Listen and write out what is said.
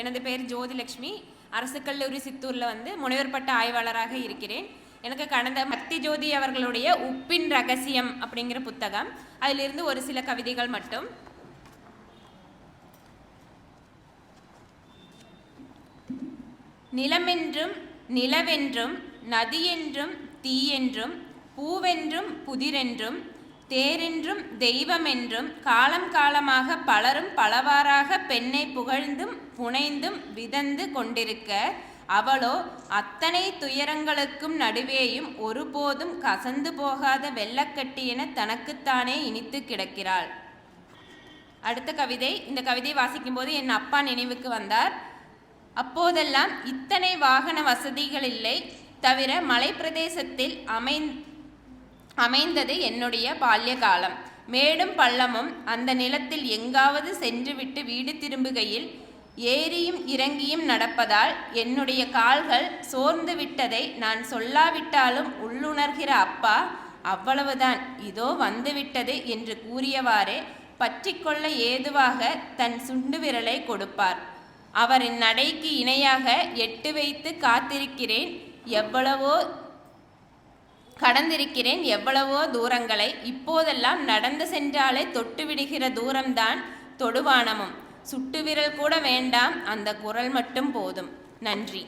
எனது பெயர் ஜோதிலட்சுமி அரசு கல்லூரி சித்தூரில் வந்து முனைவர் பட்ட ஆய்வாளராக இருக்கிறேன். எனக்கு கடந்த பக்தி ஜோதி அவர்களுடைய உப்பின் ரகசியம் அப்படிங்கிற புத்தகம். அதிலிருந்து ஒரு சில கவிதைகள் மட்டும். நிலமென்றும் நிலவென்றும் நதியென்றும் தீயென்றும் பூவென்றும் புதிரென்றும் தேரென்றும் தெய்வமென்றும் காலம் காலமாக பலரும் பலவாறாக பெண்ணை புகழ்ந்தும் புனைந்தும் விதந்து கொண்டிருக்க அவளோ அத்தனை துயரங்களுக்கும் நடுவேயும் ஒருபோதும் கசந்து போகாத வெள்ளக்கட்டி என தனக்குத்தானே இனித்து கிடக்கிறாள். அடுத்த கவிதை. இந்த கவிதை வாசிக்கும்போது என் அப்பா நினைவுக்கு வந்தார். அப்போதெல்லாம் இத்தனை வாகன வசதிகள் இல்லை. தவிர மலைப்பிரதேசத்தில் அமைந் அமைந்தது என்னுடைய பால்ய காலம் மேடும் பள்ளமும் அந்த நிலத்தில் எங்காவது சென்றுவிட்டு வீடு திரும்புகையில் ஏறியும் இறங்கியும் நடப்பதால் என்னுடைய கால்கள் சோர்ந்து விட்டதை நான் சொல்லாவிட்டாலும் உள்ளுணர்கிற அப்பா அவ்வளவுதான் இதோ வந்துவிட்டது என்று கூறியவாறே பற்றிக்கொள்ள ஏதுவாக தன் சுண்டு விரலை கொடுப்பார். அவரின் நடைக்கு இணையாக எட்டு வைத்து காத்திருக்கிறேன். எவ்வளவோ கடந்திருக்கிறேன் எவ்வளவோ தூரங்களை. இப்போதெல்லாம் நடந்து சென்றாலே தொட்டு விடுகிற தூரம்தான் தொடுவானமும். சுட்டு விரல் கூட வேண்டாம் அந்த குரல் மட்டும் போதும். நன்றி.